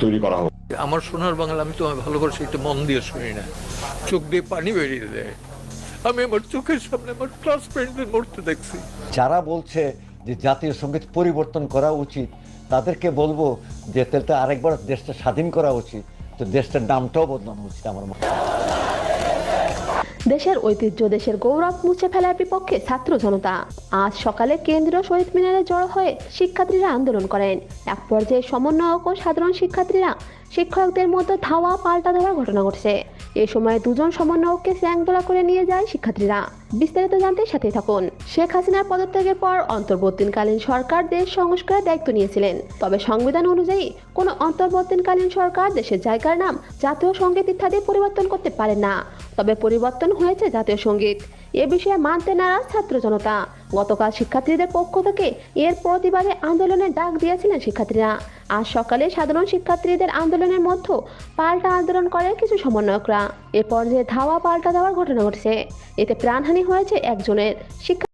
তৈরি করা হোক। আমার সোনার বাংলা আমি তোমায় ভালো করে সেটা মন দিয়ে শুনি না। চোখ দিয়ে পানি বেরিয়ে দেয় আমি আমার চোখের সামনে আমার ক্লাস ফ্রেন্ডদের মরতে দেখছি। যারা বলছে যে জাতীয় সংগীত পরিবর্তন করা উচিত তাদেরকে বলব যে তেলটা আরেকবার দেশটা স্বাধীন করা উচিত। তো দেশটার নামটাও বদলানো উচিত আমার মনে হয়। দেশের ঐতিহ্য, দেশের গৌরব মুছে ফেলার বিপক্ষে ছাত্র জনতা। আজ সকালে কেন্দ্রীয় শহীদ মিনারে জড়ো হয়ে শিক্ষার্থীরা আন্দোলন করেন। এক পর্যায়ে সমন্বয়ক ও সাধারণ শিক্ষার্থীরা শিক্ষকদের মধ্যে ধাওয়া, পাল্টা দেওয়ার ঘটনা ঘটছে। এ সময় দুজন সমন্বয়ককে স্যাংদোলা করে নিয়ে যায় শিক্ষার্থীরা। বিস্তারিত জানতে সাথে থাকুন। শেখ হাসিনার পদত্যাগের পর অন্তর্বর্তীকালীন সরকার দেশ সংস্কারের দায়িত্ব নিয়েছিলেন। তবে সংবিধান অনুযায়ী কোনো অন্তর্বর্তীকালীন সরকার দেশের জায়গার নাম জাতীয় সংগীত ইত্যাদি পরিবর্তন করতে পারে না। তবে পরিবর্তন হয়েছে জাতীয় সংগীত। এ বিষয়ে মানতে নারাজ ছাত্র জনতা। গতকাল শিক্ষার্থীদের পক্ষ থেকে এর প্রতিবাদে আন্দোলনের ডাক দিয়েছিলেন শিক্ষার্থীরা। আজ সকালে সাধারণ শিক্ষার্থীদের আন্দোলনের মধ্যে পাল্টা আন্দোলন করে কিছু সমন্বয়করা। এরপর যে ধাওয়া পাল্টা দেওয়ার ঘটনা ঘটছে, এতে প্রাণহানি হয়েছে একজনের। শিক্ষা